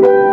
thank you.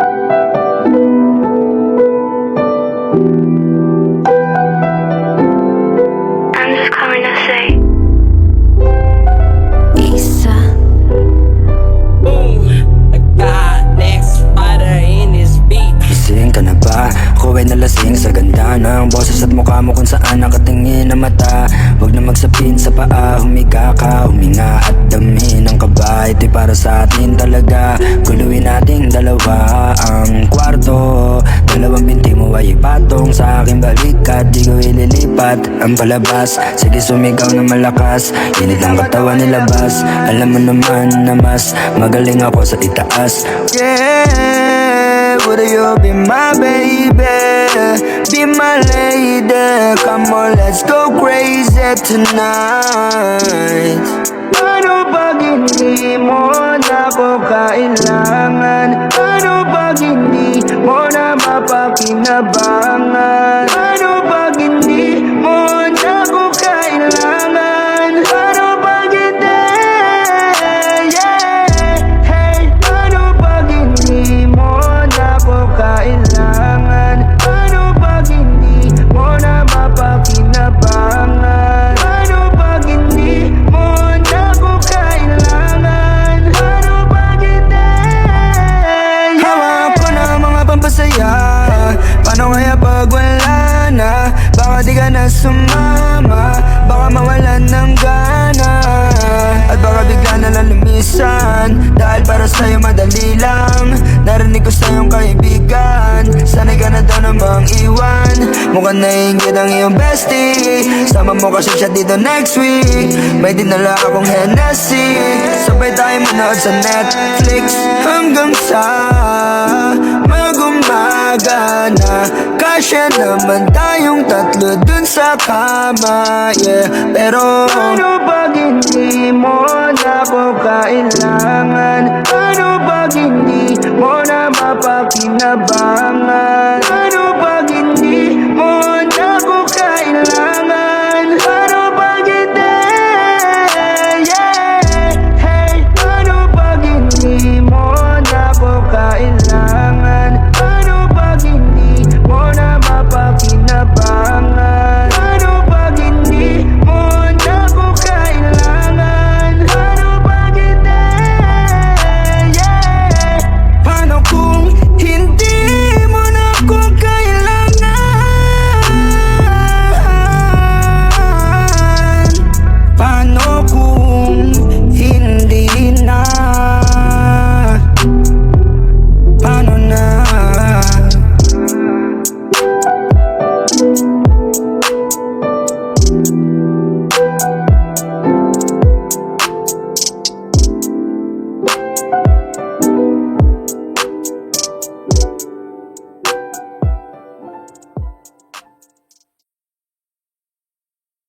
Sa ganda ng boses at mukha mo kung saan nakatingin ang mata. Huwag na magsapin sa paa, humiga ka, huminga at damhin ang kaba Ito'y para sa atin talaga, guluhin nating dalawa ang kwarto. Dalawang binti mo ay ipatong sa aking balikat. Di ko ililipat ang palabas. Sige sumigaw na malakas, init ang katawan nilabas Alam mo naman na mas magaling ako sa itaas. Yeah, would you be my baby? My lady Come on, let's go crazy tonight Ano pag hindi mo na ako kailangan? Di ka na sumama Baka mawalan ng gana. At baka bigla na lang lumisan Dahil para sa'yo madali lang. Narinig ko sa iyong kaibigan Sanay ka na daw namang iwan. Mukhang nainggit ang iyong bestie Sama mo kasi siya dito next week. May dinala akong Hennessy Sabay tayo manood sa Netflix. Hanggang sa Kasya naman tayong tatlo dun sa kama yeah. Pero Ano pag hindi mo na ako kailangan? Ano pag hindi mo na mapakinabangan?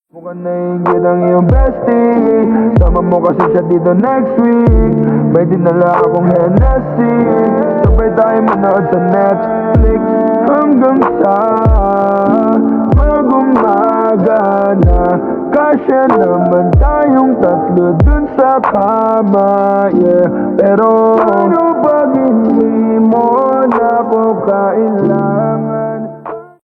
Mukhang nainggit ang iyong bestie. Sama mo kasi siya dito next week. May dinala akong Hennessy. Sabay tayo manood sa Netflix Hanggang sa magumaga na. Kasya naman tayong tatlo dun sa kama yeah. Pero Ano pag hindi mo na